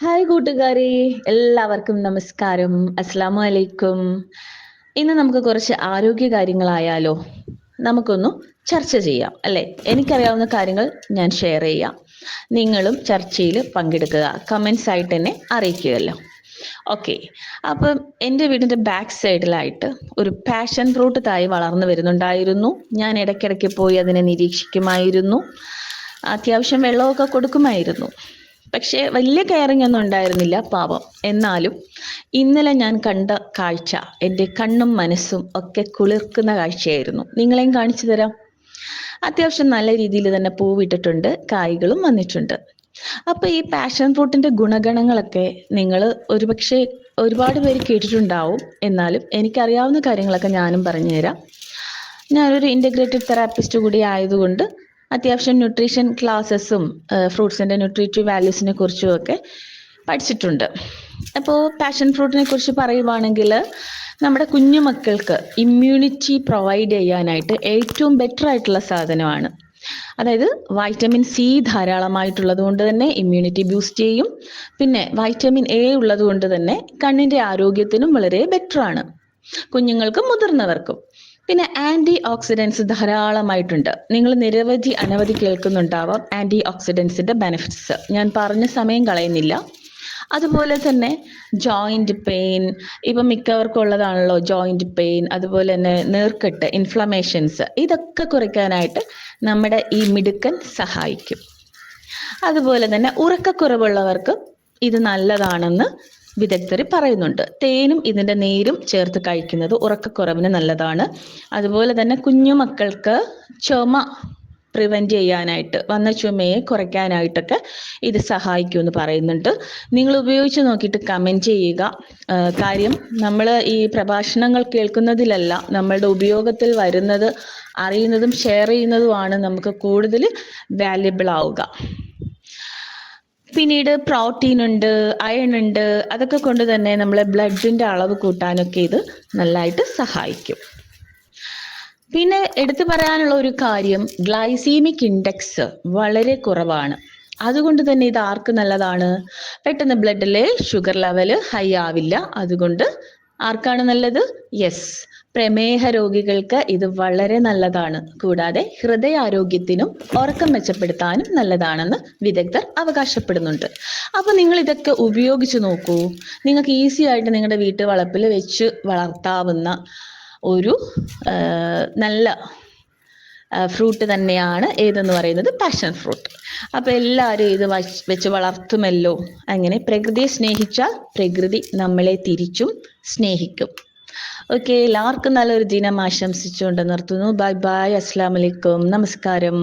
Hi കൂട്ടുകാരെ എല്ലാവർക്കും നമസ്കാരം. അസ്സാം വലൈക്കും ഇന്ന് നമുക്ക് കുറച്ച് ആരോഗ്യ കാര്യങ്ങളായാലോ നമുക്കൊന്ന് ചർച്ച ചെയ്യാം അല്ലെ? എനിക്കറിയാവുന്ന കാര്യങ്ങൾ ഞാൻ ഷെയർ ചെയ്യാം. നിങ്ങളും ചർച്ചയിൽ പങ്കെടുക്കുക കമൻസ് ആയിട്ട് തന്നെ അറിയിക്കുകയല്ലോ. ഓക്കെ അപ്പം എന്റെ വീടിന്റെ ബാക്ക് സൈഡിലായിട്ട് ഒരു പാഷൻ ഫ്രൂട്ട് തായി വളർന്നു വരുന്നുണ്ടായിരുന്നു. ഞാൻ ഇടയ്ക്കിടയ്ക്ക് പോയി അതിനെ നിരീക്ഷിക്കുമായിരുന്നു. അത്യാവശ്യം വെള്ളമൊക്കെ കൊടുക്കുമായിരുന്നു. പക്ഷേ വലിയ കെയറിങ് ഒന്നും ഉണ്ടായിരുന്നില്ല പാവം. എന്നാലും ഇന്നലെ ഞാൻ കണ്ട കാഴ്ച എന്റെ കണ്ണും മനസ്സും ഒക്കെ കുളിർക്കുന്ന കാഴ്ചയായിരുന്നു. നിങ്ങളെയും കാണിച്ചു തരാം. അത്യാവശ്യം നല്ല രീതിയിൽ തന്നെ പൂവിട്ടിട്ടുണ്ട് കായ്കളും വന്നിട്ടുണ്ട്. അപ്പൊ ഈ പാഷൻ ഫ്രൂട്ടിന്റെ ഗുണഗണങ്ങളൊക്കെ നിങ്ങൾ ഒരുപക്ഷെ ഒരുപാട് പേര് കേട്ടിട്ടുണ്ടാവും. എന്നാലും എനിക്കറിയാവുന്ന കാര്യങ്ങളൊക്കെ ഞാനും പറഞ്ഞുതരാം. ഞാനൊരു ഇന്റഗ്രേറ്റഡ് തെറാപ്പിസ്റ്റ് കൂടി ആയതുകൊണ്ട് അത്യാവശ്യം ന്യൂട്രീഷൻ ക്ലാസ്സസും ഫ്രൂട്ട്സിന്റെ ന്യൂട്രീറ്റീവ് വാല്യൂസിനെ കുറിച്ചും ഒക്കെ പഠിച്ചിട്ടുണ്ട്. അപ്പോൾ പാഷൻ ഫ്രൂട്ടിനെ കുറിച്ച് പറയുവാണെങ്കിൽ നമ്മുടെ കുഞ്ഞു മക്കൾക്ക് ഇമ്മ്യൂണിറ്റി പ്രൊവൈഡ് ചെയ്യാനായിട്ട് ഏറ്റവും ബെറ്റർ ആയിട്ടുള്ള സാധനമാണ്. അതായത് വൈറ്റമിൻ സി ധാരാളമായിട്ടുള്ളത് കൊണ്ട് തന്നെ ഇമ്മ്യൂണിറ്റി ബൂസ്റ്റ് ചെയ്യും. പിന്നെ വൈറ്റമിൻ എ ഉള്ളത് കൊണ്ട് തന്നെ കണ്ണിന്റെ ആരോഗ്യത്തിനും വളരെ ബെറ്റർ ആണ്. കുഞ്ഞുങ്ങൾക്കും മുതിർന്നവർക്കും. പിന്നെ ആന്റി ഓക്സിഡൻസ് ധാരാളമായിട്ടുണ്ട്. നിങ്ങൾ നിരവധി അനവധി കേൾക്കുന്നുണ്ടാവാം ആന്റി ഓക്സിഡൻസിന്റെ ബെനിഫിറ്റ്സ് ഞാൻ പറഞ്ഞ സമയം കളയുന്നില്ല. അതുപോലെ തന്നെ ജോയിന്റ് പെയിൻ ഇപ്പം മിക്കവർക്കും ഉള്ളതാണല്ലോ ജോയിന്റ് പെയിൻ അതുപോലെ തന്നെ നീർക്കെട്ട് ഇൻഫ്ലമേഷൻസ് ഇതൊക്കെ കുറയ്ക്കാനായിട്ട് നമ്മുടെ ഈ മിടുക്കൻ സഹായിക്കും. അതുപോലെ തന്നെ ഉറക്കക്കുറവുള്ളവർക്കും ഇത് നല്ലതാണെന്ന് വിദഗ്ധർ പറയുന്നുണ്ട്. തേനും ഇതിന്റെ നേരും ചേർത്ത് കഴിക്കുന്നത് ഉറക്കക്കുറവിന് നല്ലതാണ്. അതുപോലെ തന്നെ കുഞ്ഞു മക്കൾക്ക് ചുമ പ്രിവെന്റ് ചെയ്യാനായിട്ട് വന്ന ചുമയെ കുറയ്ക്കാനായിട്ടൊക്കെ ഇത് സഹായിക്കുമെന്ന് പറയുന്നുണ്ട്. നിങ്ങൾ ഉപയോഗിച്ച് നോക്കിയിട്ട് കമന്റ് ചെയ്യുക. കാര്യം നമ്മൾ ഈ പ്രഭാഷണങ്ങൾ കേൾക്കുന്നതിലല്ല നമ്മളുടെ ഉപയോഗത്തിൽ വരുന്നത് അറിയുന്നതും ഷെയർ ചെയ്യുന്നതുമാണ് നമുക്ക് കൂടുതൽ വാല്യബിൾ ആവുക. പിന്നീട് പ്രോട്ടീൻ ഉണ്ട് അയൺ ഉണ്ട് അതൊക്കെ കൊണ്ട് തന്നെ നമ്മളെ ബ്ലഡിന്റെ അളവ് കൂട്ടാനൊക്കെ ഇത് നല്ലതായിട്ട് സഹായിക്കും. പിന്നെ എടുത്തു പറയാനുള്ള ഒരു കാര്യം ഗ്ലൈസീമിക് ഇൻഡെക്സ് വളരെ കുറവാണ്. അതുകൊണ്ട് തന്നെ ഇത് ആർക്ക് നല്ലതാണ്? പെട്ടെന്ന് ബ്ലഡിലെ ഷുഗർ ലെവൽ ഹൈ ആവില്ല. അതുകൊണ്ട് ആർക്കാണ് നല്ലത്? യെസ് പ്രമേഹ രോഗികൾക്ക് ഇത് വളരെ നല്ലതാണ്. കൂടാതെ ഹൃദയാരോഗ്യത്തിനും ഉറക്കം മെച്ചപ്പെടുത്താനും നല്ലതാണെന്ന് വിദഗ്ധർ അവകാശപ്പെടുന്നുണ്ട്. അപ്പൊ നിങ്ങൾ ഇതൊക്കെ ഉപയോഗിച്ച് നോക്കൂ. നിങ്ങൾക്ക് ഈസി ആയിട്ട് നിങ്ങളുടെ വീട്ടു വളപ്പിൽ വെച്ച് വളർത്താവുന്ന ഒരു നല്ല ഫ്രൂട്ട് തന്നെയാണ് ഏതെന്ന് പറയുന്നത്? Passion fruit. അപ്പൊ എല്ലാവരും ഇത് വെച്ച് വളർത്തുമല്ലോ. അങ്ങനെ പ്രകൃതിയെ സ്നേഹിച്ചാൽ പ്രകൃതി നമ്മളെ തിരിച്ചും സ്നേഹിക്കും. ഓക്കെ എല്ലാവർക്കും നല്ലൊരു ദിനം ആശംസിച്ചുകൊണ്ട് നിർത്തുന്നു. ബൈ ബൈ അസ്സാം നമസ്കാരം.